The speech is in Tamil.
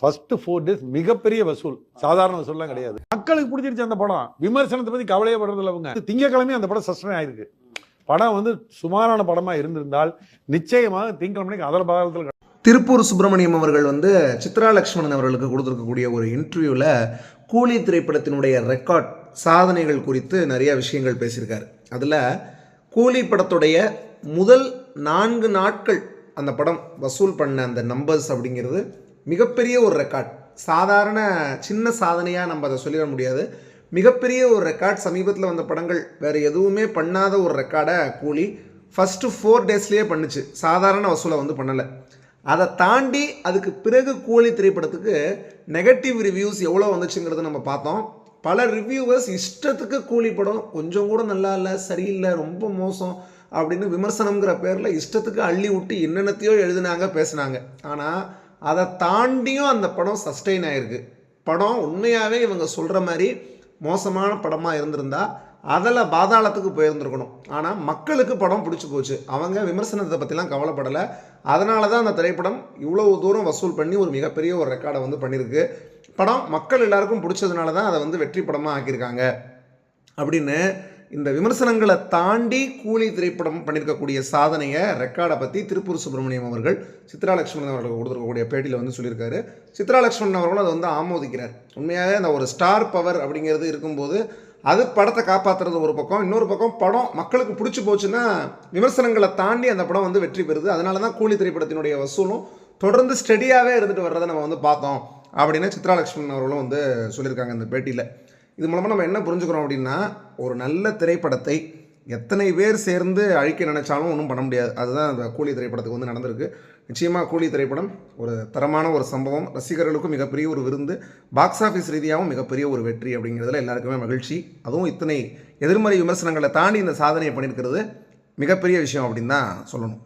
ஃபர்ஸ்ட் ஃபோர் டேஸ் மிகப்பெரிய வசூல். சாதாரண வசூல்லாம் கிடையாது. மக்களுக்கு பிடிச்சிருச்சு அந்த படம். விமர்சனத்தை பத்தி கவலையே படுறதில்ல அவங்க திங்கக்கிழமை அந்த படம் சஸ்டன் ஆயிருக்கு. படம் வந்து சுமாரான படமா இருந்திருந்தால் நிச்சயமாக திங்கக்கிழமைக்கு அதர் பாகத்தில் திருப்பூர் சுப்பிரமணியம் அவர்கள் வந்து சித்ரா லக்ஷ்மணன் அவர்களுக்கு கொடுத்துருக்கக்கூடிய ஒரு இன்டர்வியூவில் கூலி திரைப்படத்தினுடைய ரெக்கார்ட் சாதனைகள் குறித்து நிறைய விஷயங்கள் பேசியிருக்காரு. அதில் கூலி படத்துடைய முதல் நான்கு நாட்கள் அந்த படம் வசூல் பண்ண அந்த நம்பர்ஸ் அப்படிங்கிறது மிகப்பெரிய ஒரு ரெக்கார்ட் சாதாரண சின்ன சாதனையாக நம்ம அதை சொல்லிட முடியாது. மிகப்பெரிய ஒரு ரெக்கார்ட் சமீபத்தில் வந்த படங்கள் வேறு எதுவுமே பண்ணாத ஒரு ரெக்கார்டை கூலி ஃபஸ்ட்டு ஃபோர் டேஸ்லேயே பண்ணுச்சு. சாதாரண வசூலை வந்து பண்ணலை. அதை தாண்டி அதுக்கு பிறகு கூலி திரைப்படத்துக்கு நெகட்டிவ் ரிவ்யூஸ் எவ்வளோ வந்துச்சுங்கிறது நம்ம பார்த்தோம். பல ரிவ்யூவர்ஸ் இஷ்டத்துக்கு கூலி படம் கொஞ்சம் கூட நல்லா இல்லை சரியில்லை ரொம்ப மோசம் அப்படின்னு விமர்சனங்கிற பேரில் இஷ்டத்துக்கு அள்ளி விட்டு என்னென்னத்தையோ எழுதினாங்க பேசுனாங்க. ஆனால் அதை தாண்டியும் அந்த படம் சஸ்டெயின் ஆகிருக்கு படம் உண்மையாகவே இவங்க சொல்கிற மாதிரி மோசமான படமாக இருந்திருந்தா அதில் பாதாளத்துக்கு போயிருந்துருக்கணும். ஆனால் மக்களுக்கு படம் பிடிச்சி போச்சு. அவங்க விமர்சனத்தை பற்றிலாம் கவலைப்படலை. அதனால தான் அந்த திரைப்படம் இவ்வளவு தூரம் வசூல் பண்ணி ஒரு மிகப்பெரிய ஒரு ரெக்கார்டை வந்து பண்ணியிருக்கு படம் மக்கள் எல்லாருக்கும் பிடிச்சதுனால தான் அதை வந்து வெற்றி படமாக ஆக்கியிருக்காங்க. அப்படின்னு இந்த விமர்சனங்களை தாண்டி கூலி திரைப்படம் பண்ணியிருக்கக்கூடிய சாதனையை ரெக்கார்டை பற்றி திருப்பூர் சுப்பிரமணியம் அவர்கள் சித்ரா லட்சுமணன் அவர்களுக்கு கொடுத்துருக்கக்கூடிய பேட்டியில் வந்து சொல்லியிருக்காரு. சித்ரா லட்சுமணன் அவர்களும் அதை வந்து ஆமோதிக்கிறார். உண்மையாகவே அந்த ஒரு ஸ்டார் பவர் அப்படிங்கிறது இருக்கும்போது அது படத்தை காப்பாற்றுறது ஒரு பக்கம் இன்னொரு பக்கம் படம் மக்களுக்கு பிடிச்சி போச்சுன்னா விமர்சனங்களை தாண்டி அந்த படம் வந்து வெற்றி பெறுது. அதனால தான் கூலி திரைப்படத்தினுடைய வசூலும் தொடர்ந்து ஸ்டெடியாகவே இருந்துட்டு வர்றதை நம்ம வந்து பார்த்தோம் அப்படின்னு சித்ரா அவர்களும் வந்து சொல்லியிருக்காங்க இந்த பேட்டியில். இது மூலமாக நம்ம என்ன புரிஞ்சுக்கிறோம் அப்படின்னா ஒரு நல்ல திரைப்படத்தை எத்தனை பேர் சேர்ந்து அழிக்க நினைச்சாலும் ஒன்றும் பண்ண முடியாது. அதுதான் அந்த கூலி திரைப்படத்துக்கு வந்து நடந்திருக்கு. நிச்சயமாக கூலி திரைப்படம் ஒரு தரமான ஒரு சம்பவம். ரசிகர்களுக்கும் மிகப்பெரிய ஒரு விருந்து. பாக்ஸ் ஆஃபீஸ் ரீதியாகவும் மிகப்பெரிய ஒரு வெற்றி அப்படிங்கிறதுல எல்லாருக்குமே மகிழ்ச்சி. அதுவும் இத்தனை எதிர்மறை விமர்சனங்களை தாண்டி இந்த சாதனையை பண்ணியிருக்கிறது மிகப்பெரிய விஷயம் அப்படின்னு தான் சொல்லணும்.